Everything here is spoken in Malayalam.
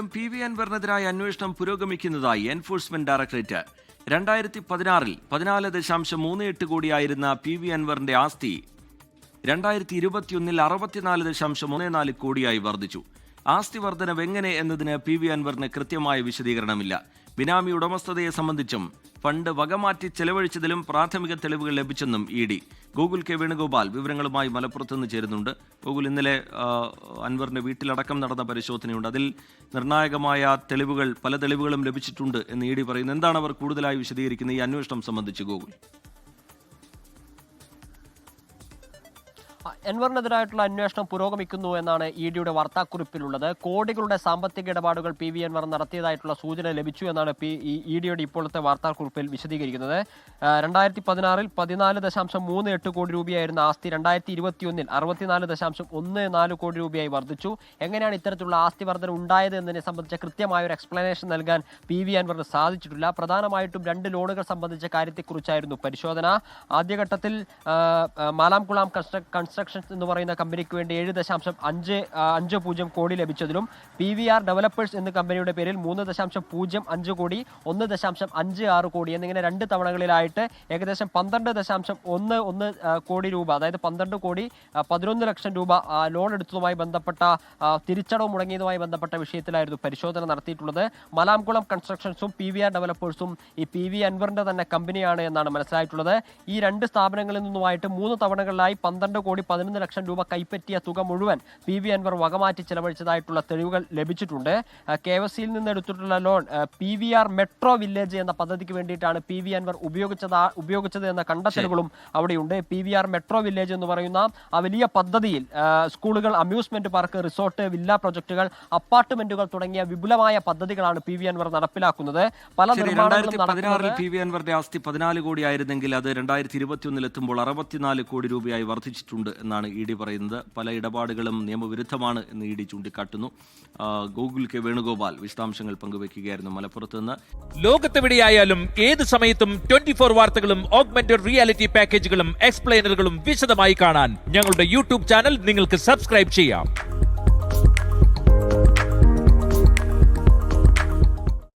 പി വി അൻവറിനെതിരായ അന്വേഷണം പുരോഗമിക്കുന്നതായി എൻഫോഴ്സ്മെന്റ് ഡയറക്ടറേറ്റ്. രണ്ടായിരത്തി പതിനാറിൽ പതിനാല് ദശാംശം മൂന്ന് എട്ട് കോടിയായിരുന്ന പി വി അൻവറിന്റെ ആസ്തി രണ്ടായിരത്തി ഇരുപത്തിയൊന്നിൽ അറുപത്തിനാല് ദശാംശം മൂന്ന് നാല് കോടിയായി വർദ്ധിച്ചു. ആസ്തി വർധനവ് എങ്ങനെ എന്നതിന് പി വി അൻവറിന് കൃത്യമായ വിശദീകരണമില്ല. ബിനാമി ഉടമസ്ഥതയെ സംബന്ധിച്ചും ഫണ്ട് വകമാറ്റി ചെലവഴിച്ചതിലും പ്രാഥമിക തെളിവുകൾ ലഭിച്ചെന്നും E D. Google K Venugopal വിവരങ്ങളുമായി മലപ്പുറത്ത് നിന്ന് ചേരുന്നുണ്ട്. ഗൂഗിൾ ഇന്നലെ അൻവറിന്റെ വീട്ടിലടക്കം നടന്ന പരിശോധനയുണ്ട്. അതിൽ നിർണായകമായ തെളിവുകൾ പല തെളിവുകളും ലഭിച്ചിട്ടുണ്ട് എന്ന് ഇ ഡി പറയുന്നു. എന്താണ് അവർ കൂടുതലായി വിശദീകരിക്കുന്നത്? ഈ അന്വേഷണം സംബന്ധിച്ച് ഗൂഗിൾ. എൻവറിനെതിരായിട്ടുള്ള അന്വേഷണം പുരോഗമിക്കുന്നു എന്നാണ് ഇ ഡിയുടെ വാർത്താക്കുറിപ്പിലുള്ളത്. കോടികളുടെ സാമ്പത്തിക ഇടപാടുകൾ പി വി എൻവർ നടത്തിയതായിട്ടുള്ള സൂചന ലഭിച്ചു എന്നാണ് പി ഇ ഡിയുടെ ഇപ്പോഴത്തെ വാർത്താക്കുറിപ്പിൽ വിശദീകരിക്കുന്നത്. രണ്ടായിരത്തി പതിനാറിൽ പതിനാല് ദശാംശം മൂന്ന് എട്ട് കോടി രൂപയായിരുന്ന ആസ്തി രണ്ടായിരത്തി ഇരുപത്തിയൊന്നിൽ അറുപത്തിനാല് ദശാംശം ഒന്ന് നാല് കോടി രൂപയായി വർദ്ധിച്ചു. എങ്ങനെയാണ് ഇത്തരത്തിലുള്ള ആസ്തി വർധന ഉണ്ടായത് എന്നതിനെ സംബന്ധിച്ച കൃത്യമായ ഒരു എക്സ്പ്ലനേഷൻ നൽകാൻ പി വി എൻവറിന് സാധിച്ചിട്ടില്ല. പ്രധാനമായിട്ടും രണ്ട് ലോണുകൾ സംബന്ധിച്ച കാര്യത്തെക്കുറിച്ചായിരുന്നു പരിശോധന. ആദ്യഘട്ടത്തിൽ മാലാംകുളം കൺസ്ട്രക് കൺസ്ട്രക്ഷൻസ് എന്ന് പറയുന്ന കമ്പനിക്ക് വേണ്ടി ഏഴ് ദശാംശം അഞ്ച് അഞ്ച് പൂജ്യം കോടി ലഭിച്ചതിലും പി വി ആർ ഡെവലപ്പേഴ്സ് എന്ന കമ്പനിയുടെ പേരിൽ മൂന്ന് ദശാംശം പൂജ്യം അഞ്ച് കോടി ഒന്ന് ദശാംശം അഞ്ച് ആറ് കോടി എന്നിങ്ങനെ രണ്ട് തവണകളിലായിട്ട് ഏകദേശം പന്ത്രണ്ട് ദശാംശം ഒന്ന് ഒന്ന് കോടി രൂപ അതായത് പന്ത്രണ്ട് കോടി പതിനൊന്ന് ലക്ഷം രൂപ ലോൺ എടുത്തതുമായി ബന്ധപ്പെട്ട തിരിച്ചടവ് മുടങ്ങിയതുമായി ബന്ധപ്പെട്ട വിഷയത്തിലായിരുന്നു പരിശോധന നടത്തിയിട്ടുള്ളത്. മലാംകുളം കൺസ്ട്രക്ഷൻസും പി വി ആർ ഡെവലപ്പേഴ്സും ഈ പി വി അൻവറിന്റെ തന്നെ കമ്പനിയാണ് എന്നാണ് മനസ്സിലായിട്ടുള്ളത്. ഈ രണ്ട് സ്ഥാപനങ്ങളിൽ നിന്നുമായിട്ട് മൂന്ന് തവണകളിലായി പന്ത്രണ്ട് കോടി പതിനൊന്ന് ലക്ഷം രൂപ കൈപ്പറ്റിയ തുക മുഴുവൻ പി വി അൻവർ വകമാറ്റി ചെലവഴിച്ചതായിട്ടുള്ള തെളിവുകൾ ലഭിച്ചിട്ടുണ്ട്. കെ എസ് സിയിൽ നിന്ന് എടുത്തിട്ടുള്ള loan P V R metro village എന്ന പദ്ധതിക്ക് വേണ്ടിയിട്ടാണ് പി വി അൻവർ ഉപയോഗിച്ചത് ഉപയോഗിച്ചത് എന്ന കണ്ടെത്തലുകളും അവിടെയുണ്ട്. P V R metro village എന്ന് പറയുന്ന ആ വലിയ പദ്ധതിയിൽ സ്കൂളുകൾ അമ്യൂസ്മെന്റ് പാർക്ക് റിസോർട്ട് വില്ല പ്രൊജക്ടുകൾ അപ്പാർട്ട്മെന്റുകൾ തുടങ്ങിയ വിപുലമായ പദ്ധതികളാണ് പി വി അൻവർ നടപ്പിലാക്കുന്നത്. പല നിർമ്മാണങ്ങളും പി വി അൻവറിന്റെ ആസ്തി പതിനാല് കോടി ആയിരുന്നെങ്കിൽ അത് രണ്ടായിരത്തി ഇരുപത്തിയൊന്നിൽ എത്തുമ്പോൾ അറുപത്തിനാല് കോടി രൂപയായി വർദ്ധിച്ചിട്ടുണ്ട്. എന്നാണ് ഇ ഡി പറയുന്നത്. പല ഇടപാടുകളും നിയമവിരുദ്ധമാണ് എന്ന് ഇ ഡി ചൂണ്ടിക്കാട്ടുന്നു. ഗൂഗിൾ കെ വേണുഗോപാൽ വിശദാംശങ്ങൾ പങ്കുവയ്ക്കുകയായിരുന്നു മലപ്പുറത്ത് നിന്ന് ലോകത്തെവിടെയായാലും ഏത് സമയത്തും ട്വന്റി ഫോർ വാർത്തകളും ഓഗ്മെന്റഡ് റിയാലിറ്റി പാക്കേജുകളും എക്സ്പ്ലെയിനറുകളും വിശദമായി കാണാൻ ഞങ്ങളുടെ യൂട്യൂബ് ചാനൽ നിങ്ങൾക്ക് സബ്സ്ക്രൈബ് ചെയ്യാം.